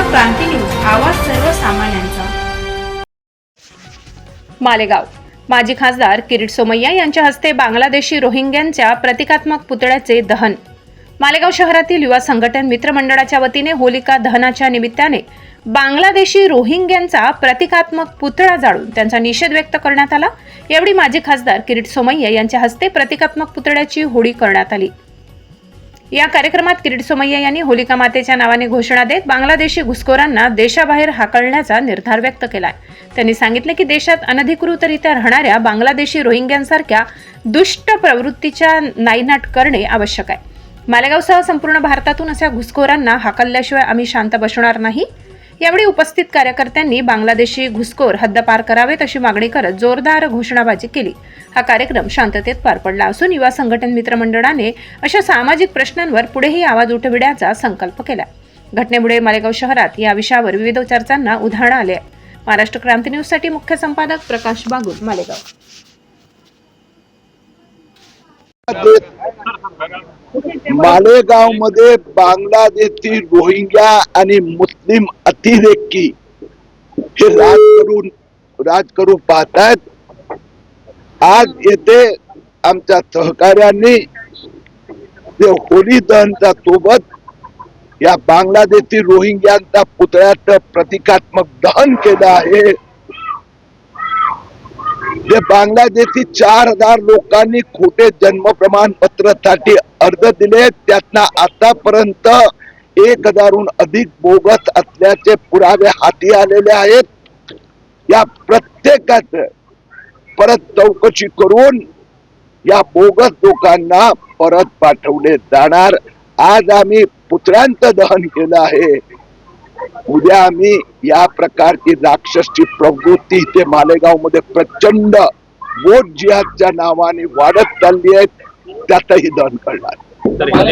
क्रांती news आवाज सर्वसामान्यांचा. मालेगाव. माजी खासदार किरीट सोमय्या यांच्या हस्ते बांगलादेशी रोहिंग्यांच्या प्रतिकात्मक पुतळ्याचे दहन. मालेगाव शहरातील युवा संघटन मित्रमंडळाच्या वतीने होलिका दहनाच्या निमित्ताने बांगलादेशी रोहिंग्यांचा प्रतिकात्मक पुतळा जाळून त्यांचा निषेध व्यक्त करण्यात आला. यावेळी माजी खासदार किरीट सोमय्या यांच्या हस्ते प्रतिकात्मक पुतळ्याची होळी करण्यात आली. या कार्यक्रमात किरीट सोमय्या यांनी होलिका मातेच्या नावाने घोषणा देत बांगलादेशी घुसखोरांना देशाबाहेर हाकलण्याचा निर्धार व्यक्त केलाय. त्यांनी सांगितले की देशात अनधिकृतरित्या राहणाऱ्या बांगलादेशी रोहिंग्यांसारख्या दुष्ट प्रवृत्तीच्या नायनाट करणे आवश्यक आहे. मालेगावसह संपूर्ण भारतातून अशा घुसखोरांना हाकलल्याशिवाय आम्ही शांत बसणार नाही. यावेळी उपस्थित कार्यकर्त्यांनी बांगलादेशी घुसखोर हद्दपार करावेत अशी मागणी करत जोरदार घोषणाबाजी केली. हा कार्यक्रम शांततेत पार पडला असून युवा संघटन मित्रमंडळाने अशा सामाजिक प्रश्नांवर पुढेही आवाज उठविण्याचा संकल्प केला. घटनेमुळे मालेगाव शहरात या विषयावर विविध चर्चांना उधाण आले महाराष्ट्र क्रांती न्यूजसाठी मुख्य संपादक प्रकाश बागुल मालेगाव. मालेगावमध्ये बांगलादेशी रोहिंग्या आणि मुस्लिम अतिरेकी हे राज करून राज करू पाहतात. आज येथे आमच्या सहकार्यांनी ते होली दहनच्या सोबत या बांगलादेशी रोहिंग्यांचा पुतळ्याचं प्रतिकात्मक दहन केलं आहे. जे बांगलादेशी चार हजार लोकांनी खोटे जन्म प्रमाणपत्रासाठी अर्ज दिले त्यातना आतापर्यंत एक हजारहून अधिक बोगस असल्याचे पुरावे हाती आलेले आहेत. या प्रत्येकाच परत चौकशी करून या बोगस लोकांना परत पाठवले जाणार. आज आम्ही पुत्रांचं दहन केलं आहे. उद्या आम्ही या प्रकारची राक्षसची प्रवृत्ती इथे मालेगावमध्ये प्रचंड वोट जिहादच्या नावाने वाढत चालली आहे. त्यातही दहन करणार.